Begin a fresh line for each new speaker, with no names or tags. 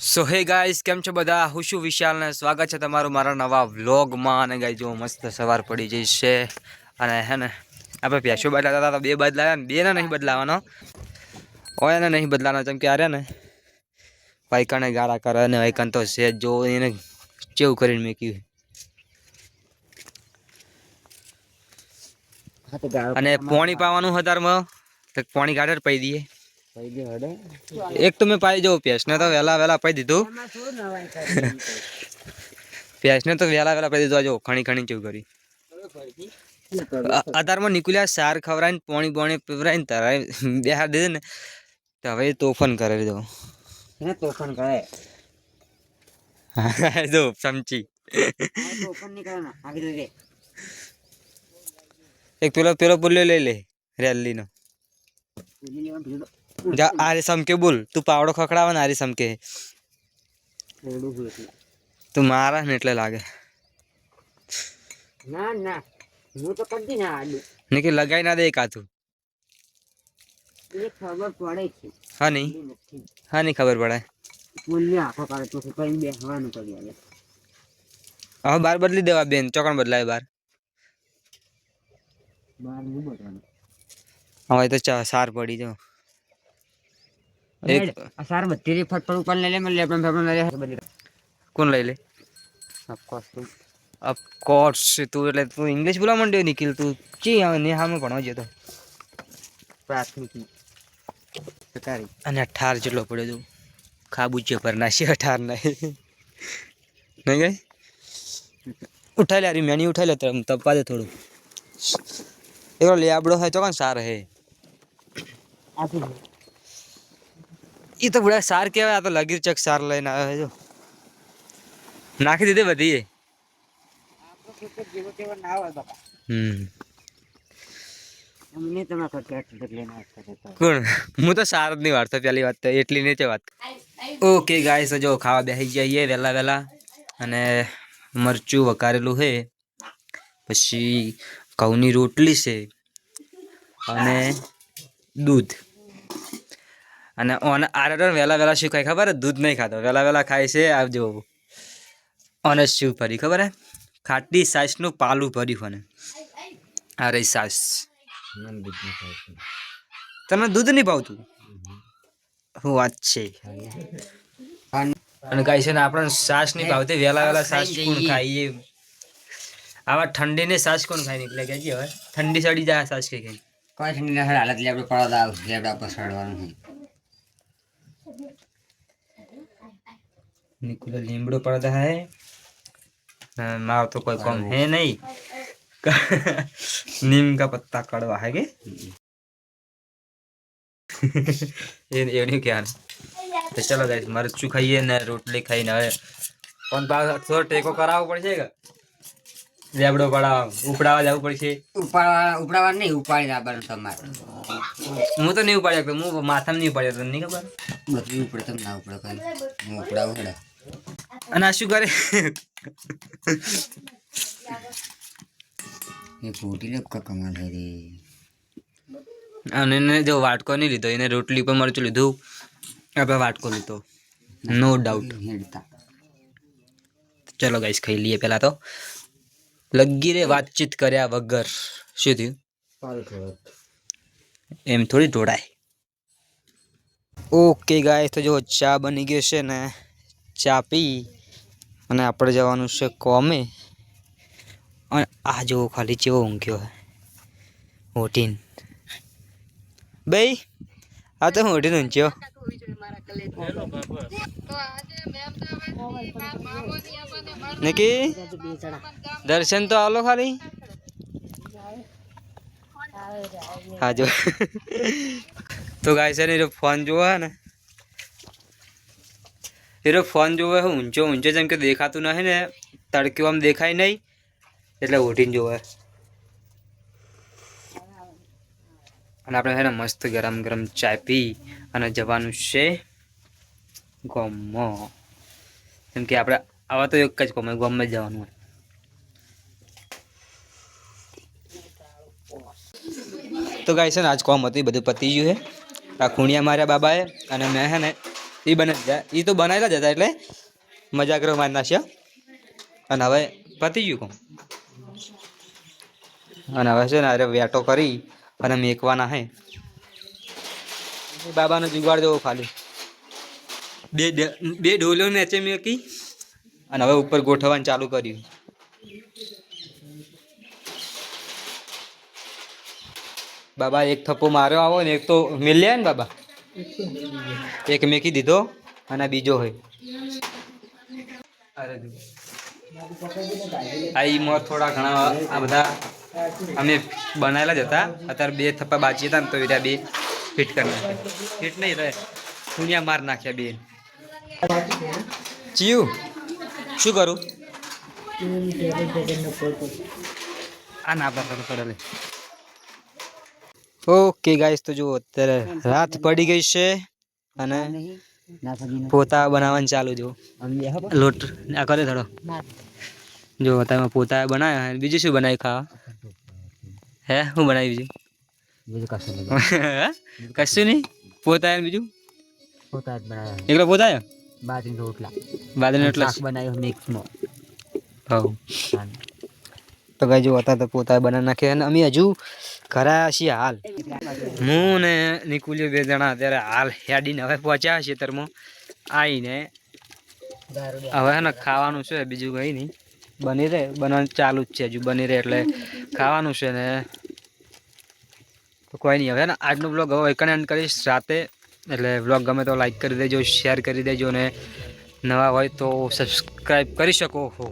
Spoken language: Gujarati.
સો હે ગાઈસ કેમ છો બધા? હું છું વિશાલ ને સ્વાગત છે તમારું મારા નવા વ્લોગમાં. અને ગાઈ જો મસ્ત સવાર પડી જઈ છે. અને હે ને આપણે પ્યાસો બદલાતા હતા તો બે બદલાયા ને બેને નહીં બદલાવાનો. હોય ને નહીં બદલાવાનો જેમ કે અરે ને વાયકાને ગાળા કરે ને વાયકન તો છે જો. એને ચેવું કરીને મેક્યું. અને પોણી પાવાનું હતારમાં તો પોણી કાઢે જ પી દઈએ. એક તો મેં પાઈ જવું પેસને તો વહેલા વહેલા પાઈ દીધું. પેસને તો વહેલા વહેલા પાઈ દીધું આ જો ખણી ખણી ચેવું કરી અધારમાં નીકળ્યા સાર ખવરાઈને પોણી પોણી પીવરાઈને તરાય બે હાર દીધે ને તો હવે તોફાન કરે દો
તોફાન કરે.
જો
રે
એક પેલો પેલો બોલ્યો લઈ લે રેલીનો. જા આરે સમકે બોલ. તું પાવડો ખખડાવે ને આરે સમકે. તું મારા ને એટલે લાગે.
ના ના. હું તો કરતી ના આડું.
ને કે લગાઈ ના દે કાતું
એ ખબર પડે છે.
હા નહીં. હા નહીં ખબર પડે.
આખો તો કઈ બેસવાનું કરી આવે
હવે બાર બદલી દેવા બેન ચોકણ બદલાય બાર.
બાર નહીં
હવે તો ચા સાર પડી જો
બધી રી ફટ પર ઉપર લઈ લે મને લેપટોપ ફેપટોપ લઈ લે. બધી
કોણ લઈ લે?
ઓફકોર્સ તું.
ઓફકોર્સ તું એટલે તું ઇંગ્લિશ બોલવા માંડ્યો નિખિલ? તું ચી આવે ને સામે ભણવા જતો
પ્રાથમિક. તારી
અને અઠાર જેટલો પડ્યો તું. ખાબુચીઓ પર નાસી અઠાર નહીં. નહીં ગઈ? ઉઠાઈ લે અરે મેની ઉઠાઈ લે તમ તપવા દે થોડું એવો લેબડો હોય તો કોણ સાર હે.
આપી
એ તો બધા સાર કહેવાય આ તો લગીર ચક સાર લઈને આવે જો નાખી દીધી બધી કોણ? હું તો સાર જ નહીં વાળતો પેલી વાત તો એટલી નીચે વાત. ઓકે ગાઈસ જો ખાવા બેસી જઈએ વહેલા વહેલા અને મરચું વઘારેલું છે. પછી ઘઉંની રોટલી છે. અને દૂધ. અને ઓન આરે વહેલા વહેલા શું ખાય ખબર? દૂધ નહીં ખાતો. વહેલા વહેલા ખાય છે આવજો. અને શું ફરી ખબર હે? ખાટી સાસનું પાલું ભર્યું અને અરે સાસ. તમને દૂધ નહીં ભાવતું? શું વાત છે? અને ગાય છે ને આપણને સાસ નહીં ભાવતી. વહેલા વહેલા સાસ કોણ ખાઈએ? આવા ઠંડીને સાસ કોણ ખાઈ નીકળે કે હવે? ઠંડી સડી જાય સાસ કઈ ખાઈ.
કોઈ ઠંડી ના હાલત લેબડો પડવા દાવ લેબડા પર સડવાનું.
निकुला लीमड़ो पड़ता है हाँ, मार तो कोई कम है नहीं नीम का पत्ता कड़वा है के ये ये नहीं क्या तो चलो गाइस मरचू खाइए ने रोटली खाई ना પણ પાછો થોડો ટેકો કરાવવો પડશે કે લેબડો પડાવ ઉપડાવા જવું પડશે
ઉપાડવા ઉપાડવા નહીં ઉપાડી લાવવાનું તમારે
હું તો નહીં ઉપાડી શકતો હું માથામાં નહીં ઉપાડી શકતો નહીં ખબર
બધું ઉપડે તમે ના ઉપડે કઈ હું ઉપડાવું હેડે
અને આ શું કરે?
એ ફૂટી લે કમાલ હે રે.
અને એને જો વાટકો નહીં લીધો એને રોટલી પર મરચું લીધું. આપણે વાટકો લીધો. નો ડાઉટ ચલો ગાઈસ ખાઈ લઈએ પહેલાં તો. લગી રે વાતચીત કર્યા વગર. શું થયું? એમ થોડી ઢોળાય. ઓકે ગાય તો જો ચા બની ગયો છે ને ચા પી. અને આપણે જવાનું છે કોમે. અને આ જો ખાલી ચેવો ઊંઘ્યો હે હોટીન. ભાઈ આ તો હોટીન ઊંચ્યો નકી દર્શન તો આલો ખાલી. હા, જો. તો ગાય છે ને ફોન જોવા ને. એનો ફોન જોવે છે ઊંચો ઊંચો જેમ કે દેખાતું નથી ને તડક્યો આમ દેખાય નહીં એટલે ઉઠીને જોવે અને આપણે છે ને મસ્ત ગરમ ગરમ ચા પી અને જવાનું છે ગોમમાં કેમ કે આપણે આવા તો એક જ કોમે ગોમમાં જ જવાનું હોય તો ગાય છે ને આજ કોમ હતું એ બધું પતી ગયું છે આ ખૂણિયા માર્યા બાબાએ અને મેં છે ને એ બને એ તો બનાવેલા જ હતા એટલે મજાક કરવા મારી નાખ્યો અને હવે પતી ગયું કોમ અને હવે છે ને અરે વેટો કરી અને મેકવાના હે. બાબાનો જુગાડ દેવો ખાલી. બે બે ઢોલો નેચે મેકી અને હવે ઉપર ગોઠવવાનું ચાલુ કર્યું. બાબા, એક થપ્પો માર્યો આવો ને, એક તો મિલ્યા ને બાબા. એક મેકી દીધો અને બીજો હોય. આ થોડા ઘણા આ બધા અમે બનાવેલા જ હતા. અત્યારે બે થપ્પા બાચી હતા ને તો એ બે ફિટ કરી નાખ્યા ફિટ નહીં રહે. શૂન્ય માર નાખ્યા બે. ચિયું, શું કરું? આ ના પડે ઓકે ગાઈસ તો જુઓ અત્યારે રાત પડી ગઈ છે અને પોતા બનાવવાનું ચાલુ જુઓ લોટ આ કરે થોડો. જો તમે પોતા બનાવ્યા બીજું શું બનાવી ખાવા? હે શું બનાવી બીજું?
બીજું કશું નહીં.
કશું નહીં? પોતા બીજું?
પોતા જ બનાવ્યા
એકલો પોતા
બાજરી રોટલા.
બાદરીનો રોટલા
બનાવ્યો બનાવ્યું મિક્સમાં.
હવ. તો કઈ જો હતા તો પોતાએ બનાવી નાખે અને અમે હજુ ઘરે છીએ હાલ. હું ને નિકુલ્યો બે જણા અત્યારે હાલ હેડીને હવે પહોંચ્યા છીએ તરમાં આવીને હવે હે ને ખાવાનું છે, બીજું કંઈ નહીં. બની રહે બનવાનું ચાલુ જ છે હજુ, બની રહે એટલે ખાવાનું છે ને તો કોઈ નહીં. હવે ને આજનો બ્લોગ હવે એકને એન્ડ કરીશ રાતે. એટલે બ્લોગ ગમે તો લાઈક કરી દેજો શેર કરી દેજો ને નવા હોય તો સબસ્ક્રાઈબ કરી શકો છો